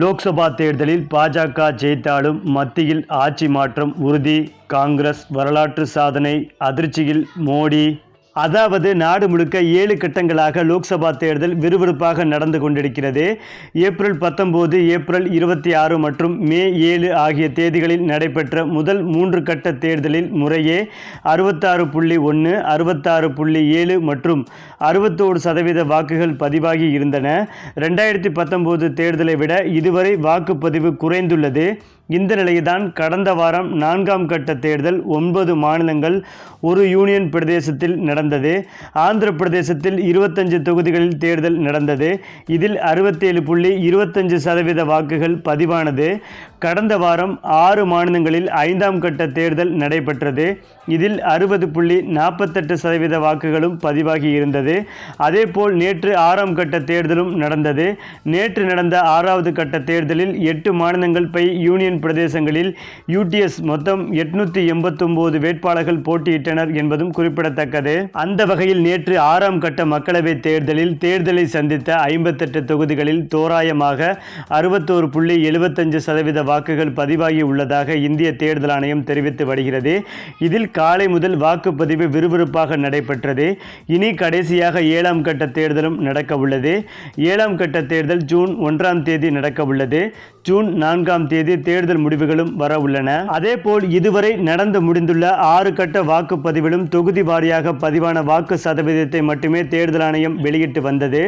லோக்சபா தேர்தலில் பாஜக ஜெயித்தாலும் மத்தியில் ஆட்சி மாற்றம் உறுதி. காங்கிரஸ் வரலாற்று சாதனை அதிர்ச்சியில் மோடி. அதாவது நாடு முழுக்க ஏழு கட்டங்களாக லோக்சபா தேர்தல் விறுவிறுப்பாக நடந்து கொண்டிருக்கிறது. ஏப்ரல் பத்தொம்போது ஏப்ரல் இருபத்தி ஆறு மற்றும் மே ஏழு ஆகிய தேதிகளில் நடைபெற்ற முதல் மூன்று கட்ட தேர்தலில் முறையே அறுபத்தாறு புள்ளி ஒன்று அறுபத்தாறு புள்ளி ஏழு மற்றும் அறுபத்தோரு சதவீத வாக்குகள் பதிவாகி இருந்தன. ரெண்டாயிரத்தி பத்தொம்போது தேர்தலை விட இதுவரை வாக்குப்பதிவு குறைந்துள்ளது. இந்த நிலையில்தான் கடந்த வாரம் நான்காம் கட்ட தேர்தல் ஒன்பது மாநிலங்கள் ஒரு யூனியன் பிரதேசத்தில் நடந்தது. ஆந்திர பிரதேசத்தில் இருபத்தஞ்சு தொகுதிகளில் தேர்தல் நடந்தது. இதில் அறுபத்தேழு புள்ளி இருபத்தஞ்சு சதவீத வாக்குகள் பதிவானது. கடந்த வாரம் ஆறு மாநிலங்களில் ஐந்தாம் கட்ட தேர்தல் நடைபெற்றது. இதில் அறுபது புள்ளி நாற்பத்தெட்டு சதவீத வாக்குகளும் பதிவாகி இருந்தது. அதேபோல் நேற்று ஆறாம் கட்ட தேர்தலும் நடந்தது. நேற்று நடந்த ஆறாவது கட்ட தேர்தலில் எட்டு மாநிலங்கள் பை யூனியன் பிரதேசங்களில் யூடிஎஸ் மொத்தம் எட்நூற்றி எண்பத்தொம்போது வேட்பாளர்கள் போட்டியிட்டனர் என்பதும் குறிப்பிடத்தக்கது. அந்த வகையில் நேற்று ஆறாம் கட்ட மக்களவைத் தேர்தலில் தேர்தலை சந்தித்த ஐம்பத்தெட்டு தொகுதிகளில் தோராயமாக அறுபத்தோரு புள்ளி எழுபத்தஞ்சு சதவீத வாக்குகள் பதிவாகி உள்ளதாக இந்திய தேர்தல் ஆணையம் தெரிவித்து வருகிறது. இதில் காலை முதல் வாக்குப்பதிவு விறுவிறுப்பாக நடைபெற்றது. இனி கடைசியாக ஏழாம் கட்ட தேர்தலும் நடக்க உள்ளது ஏழாம் கட்ட தேர்தல் ஜூன் ஒன்றாம் தேதி நடக்க உள்ளது ஜூன் நான்காம் தேதி தேர்தல் முடிவுகளும் வர உள்ளன. அதேபோல் இதுவரை நடந்து முடிந்துள்ள ஆறு கட்ட வாக்குப்பதிவிலும் தொகுதி வாரியாக பதிவான வாக்கு சதவீதத்தை மட்டுமே தேர்தல் ஆணையம் வெளியிட்டு வந்தது.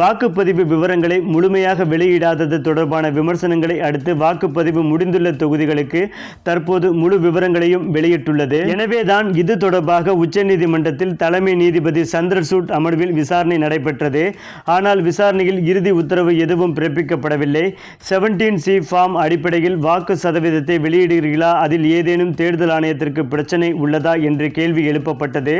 வாக்குப்பதிவு விவரங்களை முழுமையாக வெளியிடாதது தொடர்பான விமர்சனங்களை அடுத்து வாக்குப்பதிவு முடிந்துள்ள தொகுதிகளுக்கு தற்போது முழு விவரங்களையும் வெளியிட்டுள்ளது. எனவேதான் இது தொடர்பாக உச்சநீதிமன்றத்தில் தலைமை நீதிபதி சந்திரசூட் அமர்வில் விசாரணை நடைபெற்றது. ஆனால் விசாரணையில் இறுதி உத்தரவு எதுவும் பிறப்பிக்கப்படவில்லை. செவன்டீன் சி ஃபார்ம் அடிப்படையில் வாக்கு சதவீதத்தை வெளியிடுகிறீர்களா? அதில் ஏதேனும் தேர்தல் ஆணையத்திற்கு பிரச்சனை உள்ளதா? என்று கேள்வி எழுப்பப்பட்டது.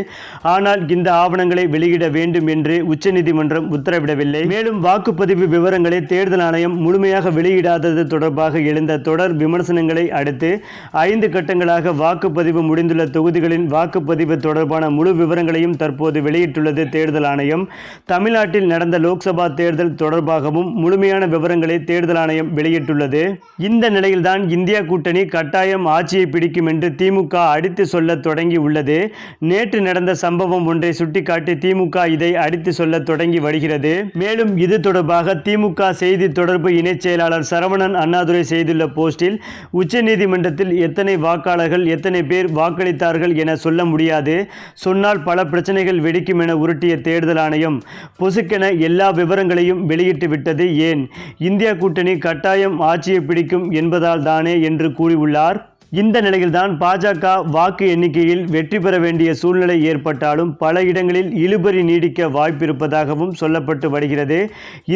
ஆனால் இந்த ஆவணங்களை வெளியிட வேண்டும் என்று உச்சநீதிமன்றம் உத்தரவிடவில்லை. மேலும் வாக்குப்பதிவு விவரங்களை தேர்தல் ஆணையம் முழுமையாக வெளியிடாதது தொடர்பாக எழுந்த தொடர் விமர்சனங்களை அடுத்து ஐந்து கட்டங்களாக வாக்குப்பதிவு முடிந்துள்ள தொகுதிகளின் வாக்குப்பதிவு தொடர்பான முழு விவரங்களையும் தற்போது வெளியிட்டுள்ளது தேர்தல் ஆணையம். தமிழ்நாட்டில் நடந்த லோக்சபா தேர்தல் தொடர்பாகவும் முழுமையான விவரங்களை தேர்தல் ஆணையம் வெளியிட்டுள்ளது. இந்த நிலையில்தான் இந்தியா கூட்டணி கட்டாயம் ஆட்சியை பிடிக்கும் என்று திமுக அடித்து சொல்ல தொடங்கி உள்ளது. நேற்று நடந்த சம்பவம் ஒன்றை சுட்டிக்காட்டி திமுக இதை அடித்து சொல்ல தொடங்கி வருகிறது. மேலும் இது தொடர்பாக திமுக செய்தி தொடர்பு இணைச் செயலாளர் சரவணன் அண்ணாதுரை செய்துள்ள போஸ்டில் உச்சநீதிமன்றத்தில் எத்தனை வாக்காளர்கள் எத்தனை பேர் வாக்களித்தார்கள் என சொல்ல முடியாது. சொன்னால் பல பிரச்சனைகள் வெடிக்கும் என உருட்டிய தேர்தல் ஆணையம் பொசுக்கென எல்லா விவரங்களையும் வெளியிட்டு விட்டது ஏன்? இந்தியா கூட்டணி கட்டாயம் ஆட்சியை பிடிக்கும் என்பதால் தானே என்று கூறியுள்ளார். இந்த நிலையில்தான் பாஜக வாக்கு எண்ணிக்கையில் வெற்றி பெற வேண்டிய சூழ்நிலை ஏற்பட்டாலும் பல இடங்களில் இழுபறி நீடிக்க வாய்ப்பிருப்பதாகவும் சொல்லப்பட்டு வருகிறது.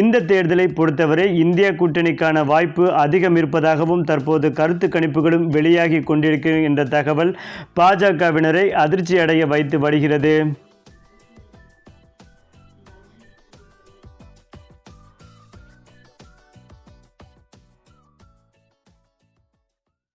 இந்த தேர்தலை பொறுத்தவரை இந்திய கூட்டணிக்கான வாய்ப்பு அதிகம் இருப்பதாகவும் தற்போது கருத்து கணிப்புகளும் வெளியாகி கொண்டிருக்கின்ற என்ற தகவல் பாஜகவினரை அதிர்ச்சி அடைய வைத்து வருகிறது.